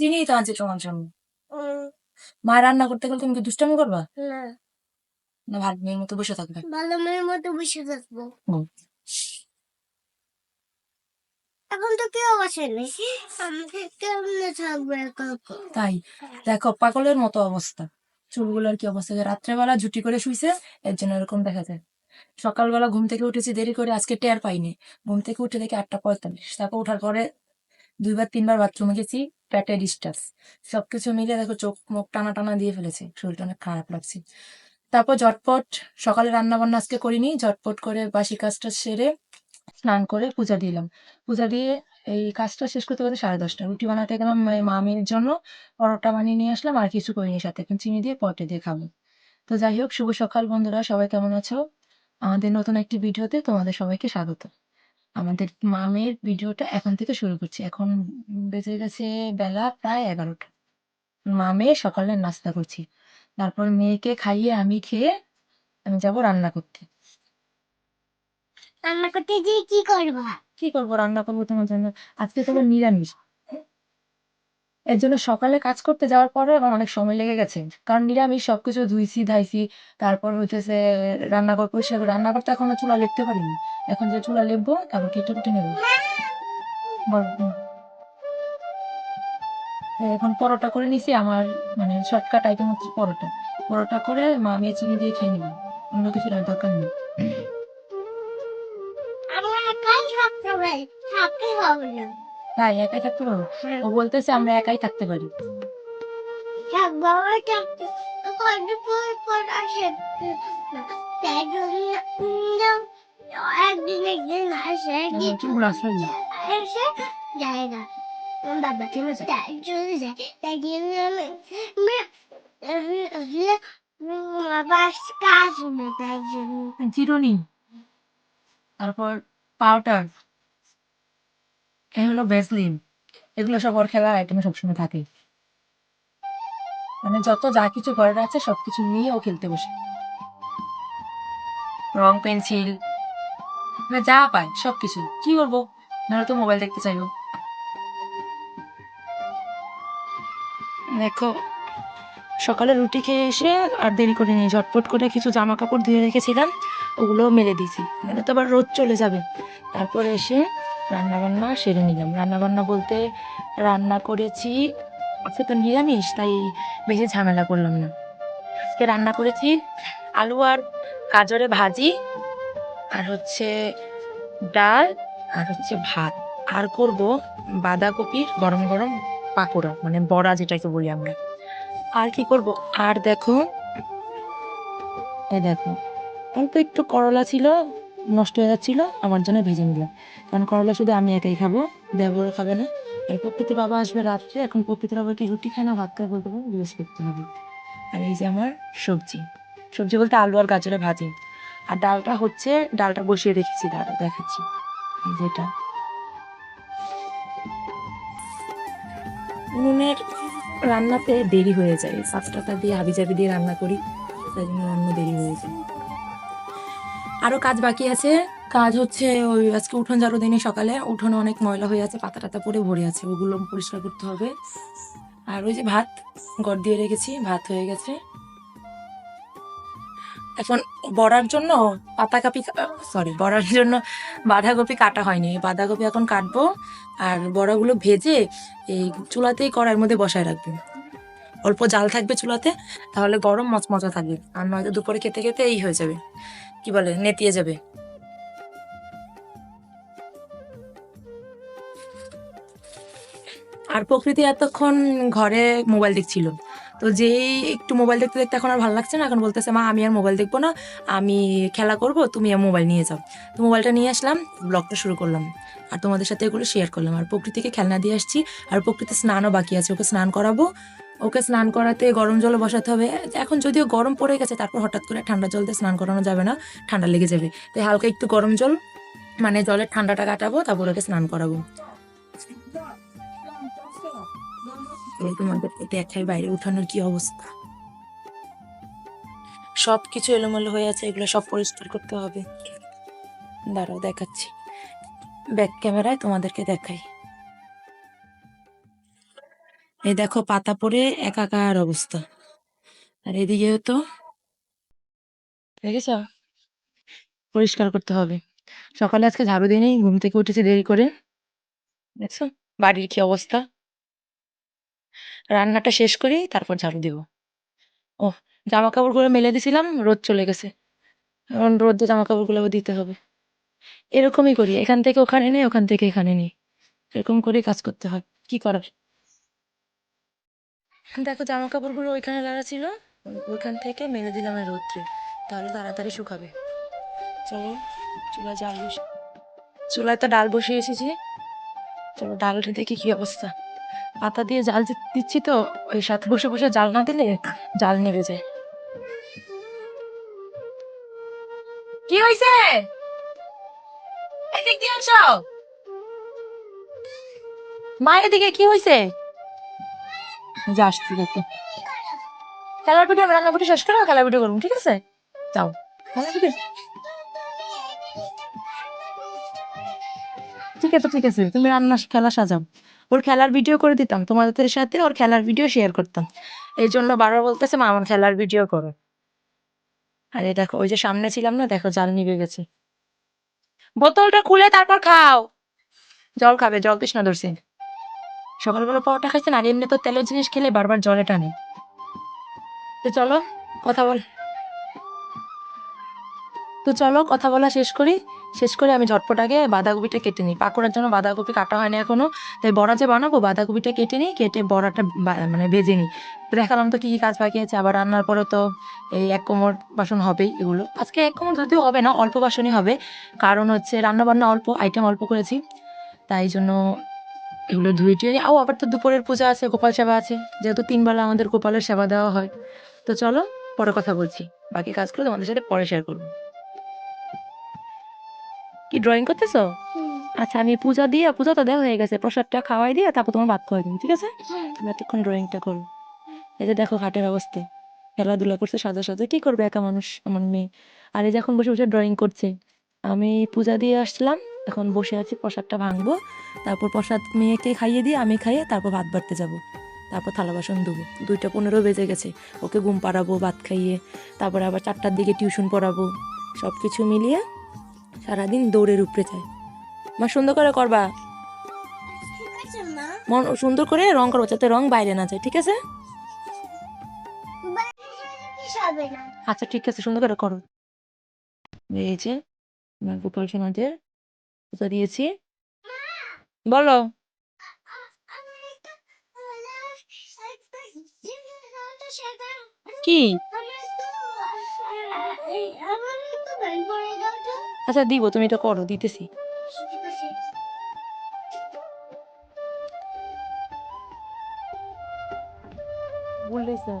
চিনি তো আনছি তোমার জন্য। মা রান্না করতে গেলে তুমি কি দুষ্টামি করবা? না। না ভালো মেয়ের মতো বসে থাকবে। ভালো মেয়ের মতো বসে থাকব। এখন তো কেউ আমাকে কেমনে থাকবে? তাই? দেখো পাগলের মতো অবস্থা। চুলগুলোর কি অবস্থা রাত্রেবেলা জুটি করে শুইছে এর জন্য এরকম দেখা যায়। সকালবেলা ঘুম থেকে উঠেছি দেরি করে আজকে টের পাইনি। ঘুম থেকে উঠে দেখি আটটা পঁয়তাল্লিশ। তারপর ওঠার পরে দুইবার তিনবার বাথরুমে গেছি, পেটে ডিস্টার্স সবকিছু মিলে দেখো চোখ মুখ টানা টানা দিয়ে ফেলেছে, শরীরটা অনেক খারাপ লাগছে। তারপর ঝটপট সকালে রান্না বান্না আজকে করিনি, ঝটপট করে বাসি কাজটা সেরে স্নান করে পূজা দিলাম পূজা দিয়ে এই কাজটা শেষ করতে করতে সাড়ে দশটা। রুটি বানাতে গেলাম মামির জন্য, পরোটা বানিয়ে নিয়ে আসলাম, আর কিছু করিনি সাথে। চিনি দিয়ে পটে দিয়ে খাব। তো যাই হোক, শুভ সকাল বন্ধুরা, সবাই কেমন আছো? আমাদের নতুন একটি ভিডিওতে তোমাদের সবাইকে স্বাগত। আমাদের মামের ভিডিওটা এখন থেকে শুরু করছি। এখন বেজে গেছে বেলা প্রায় এগারোটা। মামে সকালে নাস্তা করছি। তারপর মেয়েকে খাইয়ে আমি খেয়ে আমি যাব রান্না করতে। রান্না করতে গিয়ে কি করবা? কি করব? রান্না করব তোমার জন্য। আজকে তোমার নিরামিষ। এর জন্য সকালে কাজ করতে যাওয়ার পরে আমার অনেক সময় লেগে গেছে। কারণ নিরামিষ সবকিছু ধুইছি, ধাইছি, তারপর হইতেছে রান্না করে, পরিষ্কার করে রান্না করতে এখনও চুলা লেপতে পারিনি। এখন যে চুলা লেপবো, তারপর কেটে কুটে নেব। এখন পরোটা করে নিছি, আমার মানে শর্টকাট আইটেম হচ্ছে পরোটা। পরোটা করে মা মেয়ে চিনি দিয়ে খেয়ে নিবো। অন্য কিছু দরকার নেই। তাই একাই থাকতে পারব? ও বলতেছে আমরা একাই থাকতে পারি। পর পর একদিন একদিন আসে একদিন চুল আসবে না। এসে যায় না। বাবা চলে যায় তাই চলে যায় তাই জন্য আমি আমি আমি বাস কাজ না তাই জন্য চিরুনি তারপর পাউডার এই হলো ভেসলিন এগুলো সব ওর খেলার আইটেমে সবসময় থাকে। মানে যত যা কিছু ঘরে আছে, সবকিছু নিয়ে ও খেলতে বসে। রং পেন্সিল মানে যা পায়, সবকিছু। কি করব নাহলে তো মোবাইল দেখতে চাইব। দেখো, সকালে রুটি খেয়ে এসে আর দেরি করে নিয়ে ঝটপট করে কিছু জামা কাপড় ধুয়ে রেখেছিলাম ওগুলো মেলে দিয়েছি। মানে তো আবার রোদ চলে যাবে। তারপরে এসে রান্না বান্না সেরে নিলাম। রান্না বান্না বলতে রান্না করেছি, আজকে তো নিরামিষ, তাই বেশি ঝামেলা করলাম না। আজকে রান্না করেছি আলু আর গাজরে ভাজি, আর হচ্ছে ডাল, আর হচ্ছে ভাত। আর করব বাঁধাকপির গরম গরম পাকোড়া মানে বড়া যেটাকে বলি আমরা। আর কি করব? আর দেখো এই দেখো, অল্প একটু করলা ছিল নষ্ট হয়ে যাচ্ছিল, আমার জন্য ভেজে নিলাম কারণ করলা শুধু আমি একাই খাব ব্যবহার খাবে না। আর প্রকৃতির বাবা আসবে রাত্রে, এখন প্রকৃতির বাবা কি রুটি খায় না, ভাত খায় বলতে জিজ্ঞেস করতে হবে। আর এই যে আমার সবজি। সবজি বলতে আলু আর গাজরে ভাজি। আর ডালটা হচ্ছে, ডালটা বসিয়ে রেখেছি ডালটা দেখাচ্ছি। এই যেটা উনুনের রান্নাতে দেরি হয়ে যায়। পাঁচটাটা দিয়ে হাবি জাবি দিয়ে রান্না করি, তাই জন্য রান্না দেরি হয়ে যায়। আরও কাজ বাকি আছে। কাজ হচ্ছে ওই আজকে উঠোন ঝাড়ু দিনে সকালে। উঠোনে অনেক ময়লা হয়ে আছে, পাতা টাতা পরে ভরে আছে। ওগুলো পরিষ্কার করতে হবে। আর ওই যে ভাত, গড় দিয়ে রেখেছি, ভাত হয়ে গেছে। এখন বড়ার জন্য পাতাকপি সরি বড়ার জন্য বাঁধাকপি কাটা হয়নি। বাঁধাকপি এখন কাটবো। আর বড়াগুলো ভেজে এই চুলাতেই কড়াইয়ের মধ্যে বসায় রাখবে। অল্প জাল থাকবে চুলাতে, তাহলে গরম মচমচা থাকবে। আর নয়তো দুপুরে খেতে খেতে এই হয়ে যাবে। কি বলে? নেতিয়ে যাবে। আর প্রকৃতি এতক্ষণ ঘরে মোবাইল দেখছিল। তো যেই একটু মোবাইল দেখতে দেখতে এখন আর ভালো লাগছে না, এখন বলতেছে, মা, আমি আর মোবাইল দেখব না, আমি খেলা করব, তুমি আর মোবাইল নিয়ে যাও। তো মোবাইলটা নিয়ে আসলাম, ব্লগটা শুরু করলাম। আর তোমাদের সাথে এগুলো শেয়ার করলাম। আর প্রকৃতিকে খেলনা দিয়ে আসছি। আর প্রকৃতি স্নানও বাকি আছে, ওকে স্নান করাবো। ওকে স্নান করাতে গরম জলে বসাতে হবে। এখন যদিও গরম পড়ে গেছে, তারপর হঠাৎ করে ঠান্ডা জল দিয়ে স্নান করানো যাবে না, ঠান্ডা লেগে যাবে। তাই হালকা একটু গরম জল মানে জলের ঠান্ডাটা কাটাবো, তারপর ওকে স্নান করাবো। তোমাদের দেখাই বাইরে উঠানোর কি অবস্থা? সব কিছু এলোমেলো হয়ে আছে, এগুলো সব পরিষ্কার করতে হবে। দাঁড়াও, দেখাচ্ছি। ব্যাক ক্যামেরায় তোমাদেরকে দেখাই। এই দেখো পাতা পড়ে একাকার অবস্থা। আর এদিকেও তো দেখেছ? পরিষ্কার করতে হবে। সকালে আজকে ঝাড়ু দিইনি ঘুম থেকে উঠেছি দেরি করে। দেখছ? বাড়ির কি অবস্থা? রান্নাটা শেষ করি, তারপর ঝাড়ু দিব। ও জামা কাপড়গুলো মেলে দিছিলাম, রোদ চলে গেছে। এখন রোদে জামা কাপড়গুলো দিতে হবে। এরকমই করি, এখান থেকে ওখানে নেই, ওখান থেকে এখানে নেই। এরকম করেই কাজ করতে হয়। কি করার? দেখো জামা কাপড়গুলো ওইখানে লাগা ছিল। ওইখান থেকে মেলে দিলাম রোদ্রে। তাহলে তাড়াতাড়ি শুকাবে। চলো চুলা জাল বসে চুলায় তো ডাল বসিয়ে এসেছি। চলো ডালটা দেখি কি অবস্থা। পাতা দিয়ে জাল দিচ্ছি তো, ওই সাথে বসে বসে জাল না দিলে জাল নেবে যায়। কি হয়েছে মায়ের দিকে কি হয়েছে যা আসছি দেখো খেলার ভিডিও আমি রান্না ভিডিও শেষ করে খেলার ভিডিও করব, ঠিক আছে? যাও, খেলার ভিডিও ঠিক আছে ঠিক আছে, তুমি রান্না খেলা সাজাও। ওর খেলার ভিডিও করে দিতাম, তোমাদের সাথে ওর খেলার ভিডিও শেয়ার করতাম। এই জন্য বারবার বলতেছে, মা, আমার খেলার ভিডিও করো। আরে দেখো, ওই যে সামনে ছিলাম না, দেখো জাল নিভে গেছে। বোতলটা খুলে তারপর খাও। জল খাবে, জল তৃষ্ণা ধরছে। সকালবেলা পরোটা খাইছেন আর এমনি তো তেলের জিনিস খেলে বারবার জলে টানে। তো চলো, কথা বল। তো চলো, কথা বলা শেষ করি। শেষ করে আমি ঝটপট আগে বাঁধাকপিটা কেটে নিই। পাকোড়ার জন্য বাঁধাকপি কাটা হয়নি এখনও। তাই বড়া যে বানাবো, বাঁধাকপিটা কেটে নিই, কেটে বড়াটা মানে ভেজে নিই। তো দেখালাম তো কী কী কাজ বাকি আছে। আবার রান্নার পরে তো এই এক কোমর বাসন হবেই এগুলো। আজকে এক কোমর যদিও হবে না, অল্প বাসনই হবে। কারণ হচ্ছে রান্না বান্না অল্প আইটেম অল্প করেছি। তাই জন্য এগুলো ধুয়ে টুয়ে। আও আবার তো দুপুরের পূজা আছে গোপাল সেবা আছে। যেহেতু তিনবেলা আমাদের গোপালের সেবা দেওয়া হয়। তো চলো পরে কথা বলছি। বাকি কাজগুলো তোমাদের সাথে পরে শেয়ার করব। কি ড্রয়িং করতেছ? আচ্ছা আমি পূজা দিয়ে পূজা তো দেওয়া হয়ে গেছে। প্রসাদটা খাওয়াই দিয়ে তারপর তোমার ভাত খাওয়াই দিন ঠিক আছে? তুমি এতক্ষণ ড্রয়িংটা করো এই যে দেখো খাটের অবস্থা। খেলাধুলা করছে সাজা সাজা। কি করবে একা মানুষ আমার মেয়ে? আর এই যে এখন বসে বসে ড্রয়িং করছে। আমি পূজা দিয়ে আসলাম। এখন বসে আছি, প্রসাদটা ভাঙবো। তারপর প্রসাদ মেয়েকে খাইয়ে দিয়ে আমি খাইয়ে তারপর ভাত বাড়তে যাব। তারপর থালা বাসন ধুবো। দুইটা পনেরো বেজে গেছে। ওকে ঘুম পাড়াবো, ভাত খাইয়ে। তারপরে আবার চারটার দিকে টিউশন পড়াবো। সব কিছু মিলিয়ে সারাদিন দৌড়ের উপরে যায়। মা, সুন্দর করে করবা। মন সুন্দর করে রং করব যাতে রং বাইরে না যায়, ঠিক আছে? আচ্ছা ঠিক আছে, সুন্দর করে করো। এই যে, গোপাল সোনাদের পুজো দিয়েছি বলো। কি? আচ্ছা দিব তুমি এটা করো দিতেছি। বললেই স্যার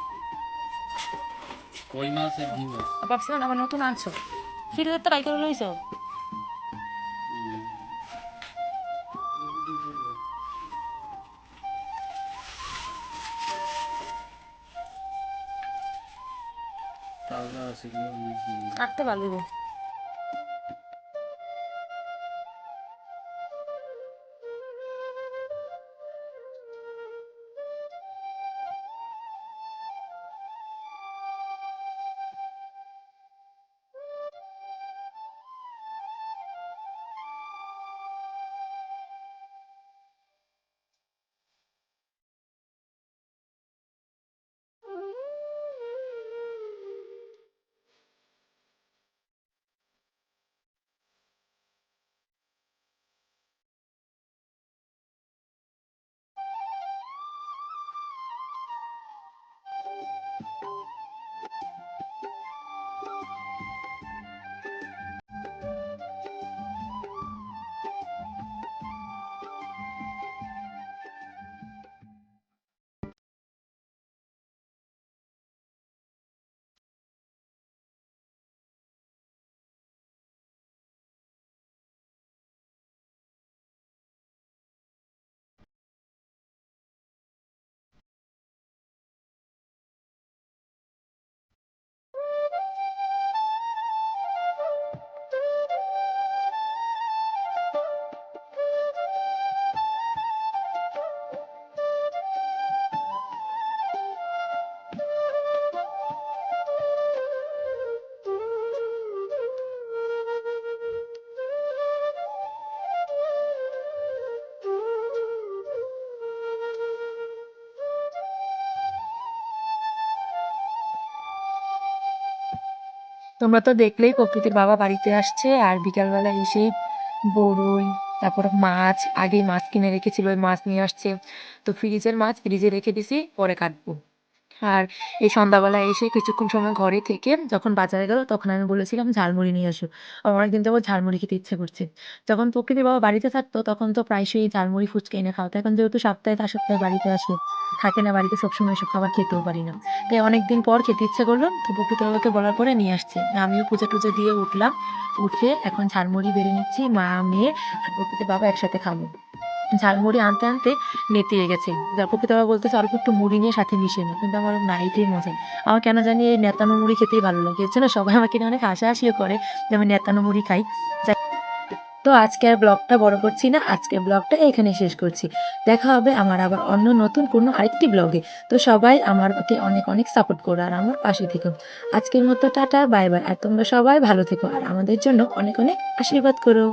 কই মাছ আর কি মাছ? ভাবছিলাম আমার নতুন আনছো। ফিরে তো রাই করে লইছো? কাটতে ভালো তোমরা তো দেখলেই প্রকৃতির বাবা বাড়িতে আসছে আর বিকালবেলা এসে বড়ই তারপর মাছ আগে মাছ কিনে রেখেছিল, ওই মাছ নিয়ে আসছে। তো ফ্রিজের মাছ, ফ্রিজে রেখে দিছি, পরে কাটবো। আর এই সন্ধ্যাবেলা এসে কিছুক্ষণ সময় ঘরে থেকে যখন বাজারে গেল তখন আমি বলেছিলাম, ঝালমুড়ি নিয়ে আসো। আমার অনেকদিন যাবত ঝালমুড়ি খেতে ইচ্ছে করছে। যখন প্রকৃতির বাবা বাড়িতে থাকতো তখন তো প্রায়শই ঝালমুড়ি ফুচকা এনে খাওয়াতো। এখন যেহেতু সপ্তাহে তার সপ্তাহে বাড়িতে আসে, থাকে না বাড়িতে সবসময় এসব খাবার খেতেও পারি না। তাই অনেকদিন পর খেতে ইচ্ছে করল তো প্রকৃতির বাবাকে বলার পরে নিয়ে আসছে। আমিও পুজো টুজো দিয়ে উঠলাম, উঠে এখন ঝালমুড়ি বেড়ে নিচ্ছি, মা, মেয়ে আর প্রকৃতির বাবা একসাথে খাব। ঝালমুড়ি আনতে আনতে নেতিয়ে গেছে। যা প্রকৃত বাবা বলতেছে অল্প একটু মুড়ি নিয়ে সাথে মিশিয়ে নে কিন্তু আমার না এটাই মজা আমার কেন জানি এই নেতানো মুড়ি খেতেই ভালো লাগে। এর জন্য সবাই আমাকে নিয়ে অনেক হাসাহাসিও করে যে আমি নেতানো মুড়ি খাই। তো আজকে আর ব্লগটা বড় করছি না। আজকে ব্লগটা এখানে শেষ করছি। দেখা হবে আমার আবার অন্য নতুন কোনো আরেকটি ব্লগে। তো সবাই আমার প্রতি অনেক অনেক সাপোর্ট করো আর আমার পাশে থেকো। আজকের মতো টাটা, বাই বাই। আর তোমরা সবাই ভালো থেকো। আর আমাদের জন্য অনেক অনেক আশীর্বাদ করো।